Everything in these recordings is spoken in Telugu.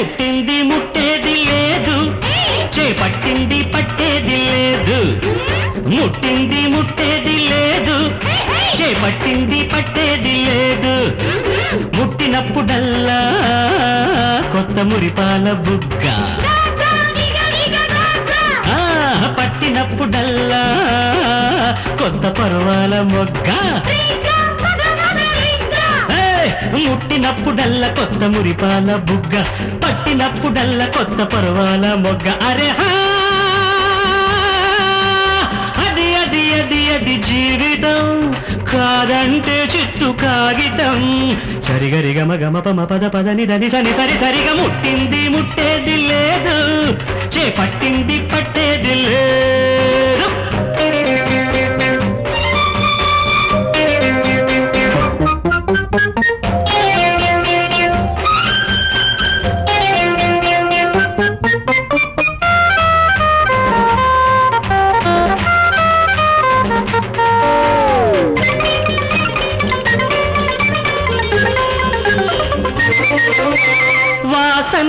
ముట్టింది ముట్టేది లేదు. చేపట్టింది పట్టేది లేదు. ముట్టింది ముట్టేది లేదు. చేపట్టింది పట్టేది లేదు. ముట్టినప్పుడల్లా కొత్త మురిపాల బుగ్గ. పట్టినప్పుడల్లా కొత్త పర్వాల మొగ్గ. ముట్టినప్పుడల్లా కొత్త మురిపాల బుగ్గ. పట్టినప్పుడల్లా కొత్త పర్వాల మొగ్గ. అరే అది అది అది అది జీవితం కాదంటే చిత్తు కాగితం. సరిగరి గమ గమ పమ పద పద దని సని సరి సరిగా ముట్టింది ముట్టేది లేదు. చేపట్టింది పట్టేది లేదు.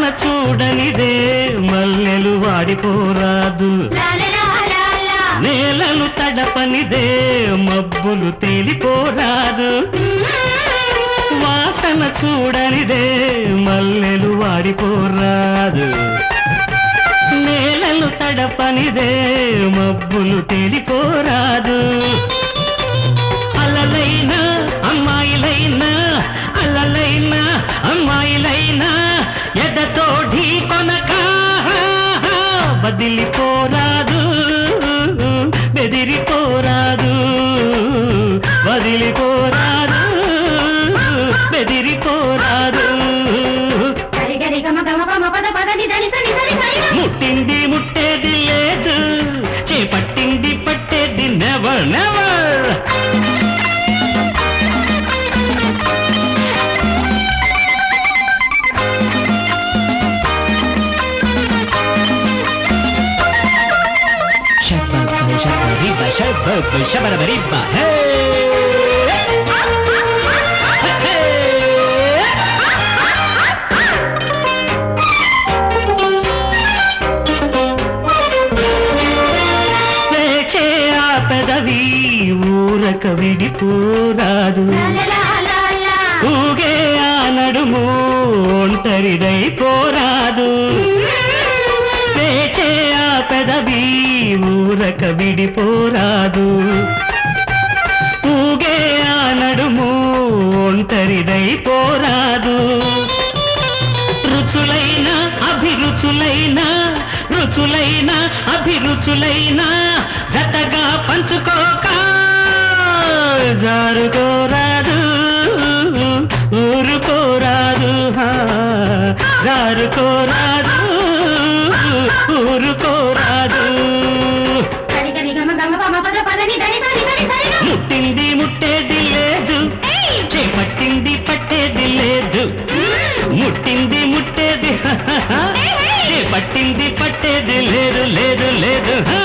వాసన చూడనిదే మల్లెలు వాడిపోరాదు. నేలను తడపనిదే మబ్బులు తేలిపోరాదు. వాసన చూడనిదే మల్లెలు వాడిపోరాదు. నేలను తడపనిదే మబ్బులు తేలిపోరాదు. Shabba, ribba, shabba, ఊరక విడిపో పడక విడిపోరాదు. ఊగే ఆ నడుము ఒంటరిదై పోరాదు. రుచులైన అభిరుచులైన రుచులైన అభిరుచులైన జతగా పంచుకోక జారుకోరాదు ఊరుకోరాదు. జారుకోరాదు ఊరుకోరాదు. ముట్టింది ముట్టేది లేదు. చేపట్టింది పట్టేది లేదు. ముట్టింది ముట్టేది చేపట్టింది పట్టేది లేదు లేదు లేదు హా.